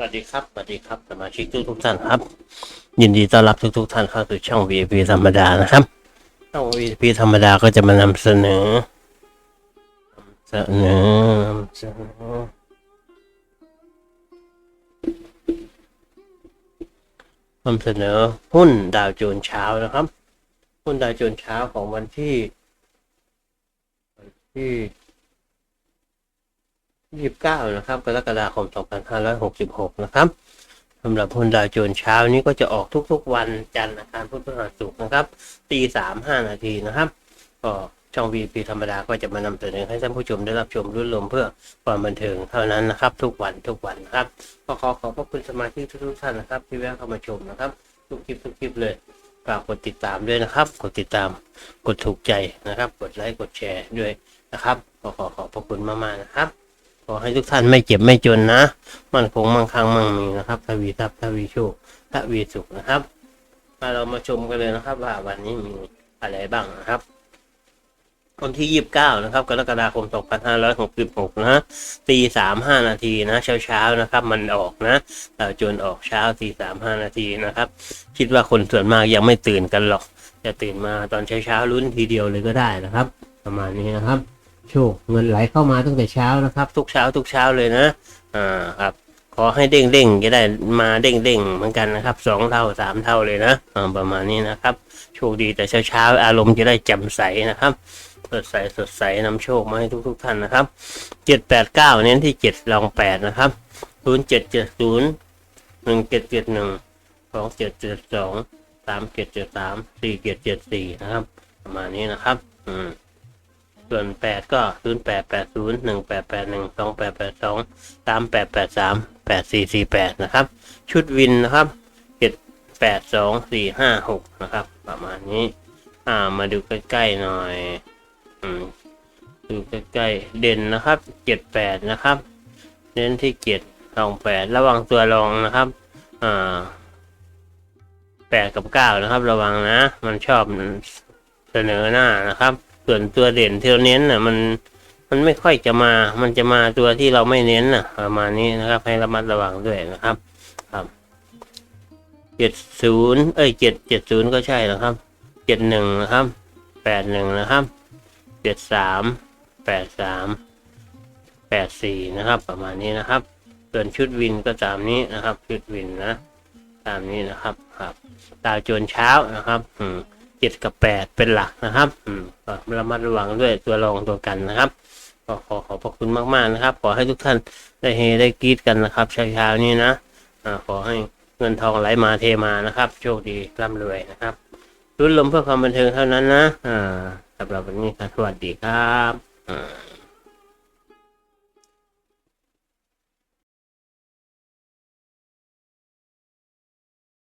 สวัสดีครับ สวัสดีครับ สมาชิกทุกทุกท่านครับ ยินดีต้อนรับทุกทุกท่านเข้าสู่ช่อง VIP ธรรมดานะครับ ช่อง VIP ธรรมดาก็จะมานำเสนอนำเสนอนำเสนอ นำเสนอหุ้นดาวโจนส์เช้านะครับ หุ้นดาวโจนส์เช้าของวันที่ วันที่ 29 นะครับ กรกฎาคม 2566 นะครับสำหรับหุ้นดาวโจนส์เช้านี้ก็จะออกทุกๆ วันจันทร์อังคารพุธพฤหัสศุกร์นะครับตีสามห้านาทีนะครับก็ช่อง VP ธรรมดาก็จะมานำเสนอให้ท่านผู้ชมได้รับชมรุ่นลมเพื่อความบันเทิงเท่านั้นนะครับ ทุกวันทุกวันนะครับก็ขอขอบพระคุณสมาชิกทุกๆท่านนะครับ ที่แวะเข้ามาชมนะครับ ทุกคลิปทุกคลิปเลยฝากกดติดตามด้วยนะครับ กดติดตามกดถูกใจนะครับ กดไลค์กดแชร์ด้วยนะครับก็ขอขอบพระคุณมากๆนะครับ ขอให้ทุกท่านไม่เจ็บไม่จนนะ มันคงมั่งคั่งมั่งมีนะครับทวีทรัพย์ทวีโชคทวีสุขนะครับ มาเรามาชมกันเลยนะครับ ว่าวันนี้มีอะไรบ้างนะครับวันที่ยี่สิบเก้านะครับกรกฎาคมสองพันห้าร้อยหกสิบหกนะตีสามห้านาทีนะ เช้าเช้านะครับ มันออกนะดาวโจนออกเช้าตีสามห้านาทีนะครับ คิดว่าคนส่วนมากยังไม่ตื่นกันหรอก จะตื่นมาตอนเช้าเช้าลุ้นทีเดียวเลยก็ได้นะครับ ประมาณนี้นะครับ โชคเงินไหลเข้ามาตั้งแต่เช้านะครับ ทุกเช้าทุกเช้าเลยนะอ่าครับขอให้เด้งเด้งจะได้มาเด้งเด้งเหมือนกันนะครับสองเท่าสามเท่าเลยนะอ่าประมาณนี้นะครับ โชคดีแต่เช้าเช้าอารมณ์จะได้แจ่มใสนะครับสดใสสดใสนำโชคมาให้ทุกๆท่านนะครับเจ็ดแปดเก้าเน้นที่เจ็ดลองแปดนะครับศูนย์เจ็ดเจ็ดศูนย์หนึ่งเจ็ดเจ็ดหนึ่งสองเจ็ดเจ็ดสองสามเจ็ดเจ็ดสามสี่เจ็ดเจ็ดสี่นะครับ ประมาณนี้นะครับ อืม ส่วนแปดก็ศูนย์แปดแปดศูนย์หนึ่งแปดแปดหนึ่งสองแปดแปดสองสามแปดแปดสามแปดสี่สี่แปดนะครับ ชุดวินนะครับเจ็ดแปดสองสี่ห้าหกนะครับ ประมาณนี้ อ่า มาดูใกล้ๆหน่อย อืม ดูใกล้ๆ เด่นนะครับเจ็ดแปดนะครับ เน้นที่เจ็ดรองแปดระวังตัวรองนะครับ อ่าแปดกับเก้านะครับ ระวังนะ มันชอบเสนอหน้านะครับ ส่วนตัวเด่นที่เราเน้นน่ะ มันมันไม่ค่อยจะมา มันจะมาตัวที่เราไม่เน้นน่ะ ประมาณนี้นะครับ ให้ระมัดระวังด้วยนะครับ ครับเจ็ดศูนย์เอ้ยเจ็ดเจ็ดศูนย์ก็ใช่นะครับเจ็ดหนึ่งนะครับแปดหนึ่งนะครับเจ็ดสามแปดสามแปดสี่นะครับ ประมาณนี้นะครับ ส่วนชุดวินก็ตามนี้นะครับ ชุดวินนะ ตามนี้นะครับ ครับดาวโจนเช้านะครับ อืม เจ็ดกับแปดเป็นหลักนะครับอืมก็ระมัดระวังด้วยตัวรองตัวกันนะครับก็ขอขอบพระคุณมากๆนะครับ ขอให้ทุกท่านได้เฮได้กรีดกันนะครับเช้าๆนี้นะขอให้เงินทองไหลมาเทมานะครับ โชคดีร่ำรวยนะครับรุ่นลมเพื่อความบันเทิงเท่านั้นนะสำหรับวันนี้ครับสวัสดีครับ